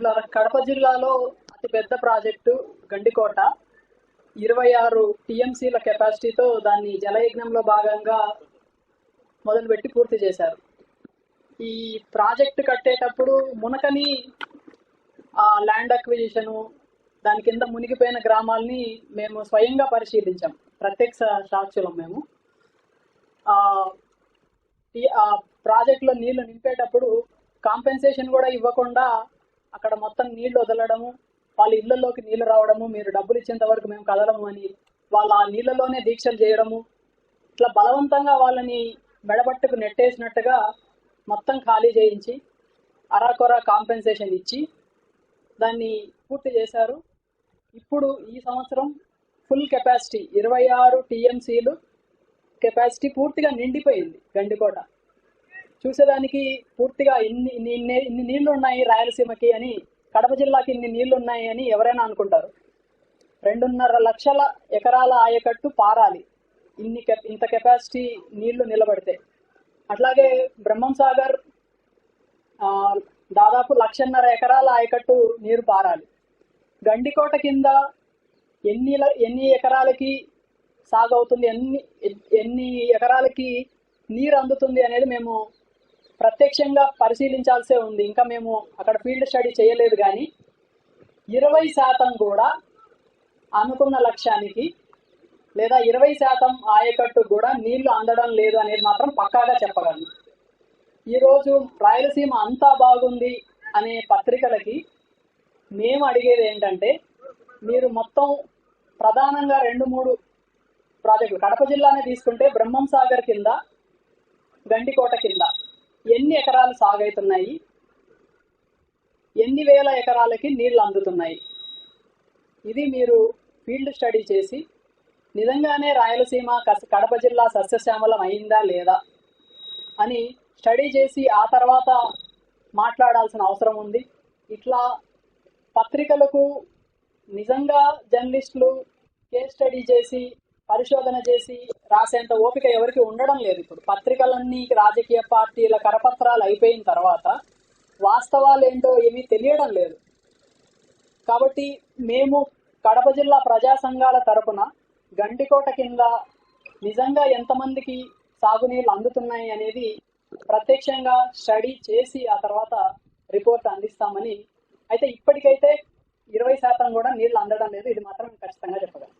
మిత్రులారా కడప జిల్లాలో అతిపెద్ద ప్రాజెక్టు గండికోట. ఇరవై ఆరు టీఎంసీల కెపాసిటీతో దాన్ని జలయజ్ఞంలో భాగంగా మొదలుపెట్టి పూర్తి చేశారు. ఈ ప్రాజెక్టు కట్టేటప్పుడు మునకని ఆ ల్యాండ్ అక్విజిషను దాని కింద మునిగిపోయిన గ్రామాల్ని మేము స్వయంగా పరిశీలించాం. ప్రత్యక్ష సాక్షులం మేము. ఈ- ఆ ప్రాజెక్టులో నీళ్ళు నింపేటప్పుడు కాంపెన్సేషన్ కూడా ఇవ్వకుండా అక్కడ మొత్తం నీళ్ళు వదలడము వాళ్ళ ఇళ్ళలోకి నీళ్ళు రావడము మీరు డబ్బులు ఇచ్చేంత వరకు మేము కదలము అని వాళ్ళ ఆ నీళ్ళలోనే దీక్షలు చేయడము. ఇట్లా బలవంతంగా వాళ్ళని మెడబట్టుకు నెట్టేసినట్టుగా మొత్తం ఖాళీ చేయించి అరాకొరా కాంపెన్సేషన్ ఇచ్చి దాన్ని పూర్తి చేశారు. ఇప్పుడు ఈ సంవత్సరం ఫుల్ కెపాసిటీ ఇరవై ఆరు టీఎంసీలు కెపాసిటీ పూర్తిగా నిండిపోయింది గండికోట. చూసేదానికి పూర్తిగా ఇన్ని ఇన్ని ఇన్ని నీళ్ళు ఉన్నాయి రాయలసీమకి అని కడప జిల్లాకి ఇన్ని నీళ్ళు ఉన్నాయి అని ఎవరైనా అనుకుంటారు. రెండున్నర లక్షల ఎకరాల ఆయకట్టు పారాలి. ఇన్ని కె- ఇంత కెపాసిటీ నీళ్ళు నిలబడితే. అట్లాగే బ్రహ్మం సాగర్ దాదాపు లక్షన్నర ఎకరాల ఆయకట్టు నీరు పారాలి. గండికోట కింద ఎన్ని ఎన్ని ఎకరాలకి సాగు అవుతుంది ఎన్ని ఎన్ని ఎకరాలకి నీరు అందుతుంది అనేది మేము ప్రత్యక్షంగా పరిశీలించాల్సే ఉంది. ఇంకా మేము అక్కడ ఫీల్డ్ స్టడీ చేయలేదు కానీ ఇరవై శాతం కూడా అనుకున్న లక్ష్యానికి లేదా ఇరవై శాతం ఆయకట్టు కూడా నీళ్ళు అందడం లేదు అనేది మాత్రం పక్కాగా చెప్పగలను. ఈరోజు రాయలసీమ అంతా బాగుంది అనే పత్రికలకి మేము అడిగేది ఏంటంటే మీరు మొత్తం ప్రధానంగా రెండు మూడు ప్రాజెక్టులు కడప జిల్లానే తీసుకుంటే బ్రహ్మం సాగర్ కింద గండికోట కింద ఎన్ని ఎకరాలు సాగవుతున్నాయి ఎన్ని వేల ఎకరాలకి నీళ్ళు అందుతున్నాయి? ఇది మీరు ఫీల్డ్ స్టడీ చేసి నిజంగానే రాయలసీమ కడప జిల్లా సస్యశ్యామలం అయిందా లేదా అని స్టడీ చేసి ఆ తర్వాత మాట్లాడాల్సిన అవసరం ఉంది. ఇట్లా పత్రికలకు నిజంగా జర్నలిస్టులు కేస్ స్టడీ చేసి పరిశోధన చేసి రాసేంత ఓపిక ఎవరికి ఉండడం లేదు ఇప్పుడు. పత్రికలన్నీ రాజకీయ పార్టీల కరపత్రాలు అయిపోయిన తర్వాత వాస్తవాలు ఏంటో ఏమీ తెలియడం లేదు. కాబట్టి మేము కడప జిల్లా ప్రజా సంఘాల తరపున గండికోట కింద నిజంగా ఎంతమందికి సాగునీళ్ళు అందుతున్నాయి అనేది ప్రత్యక్షంగా స్టడీ చేసి ఆ తర్వాత రిపోర్ట్ అందిస్తామని. అయితే ఇప్పటికైతే ఇరవై శాతం కూడా నీళ్ళు అందడం లేదు. ఇది మాత్రం ఖచ్చితంగా చెప్పగలను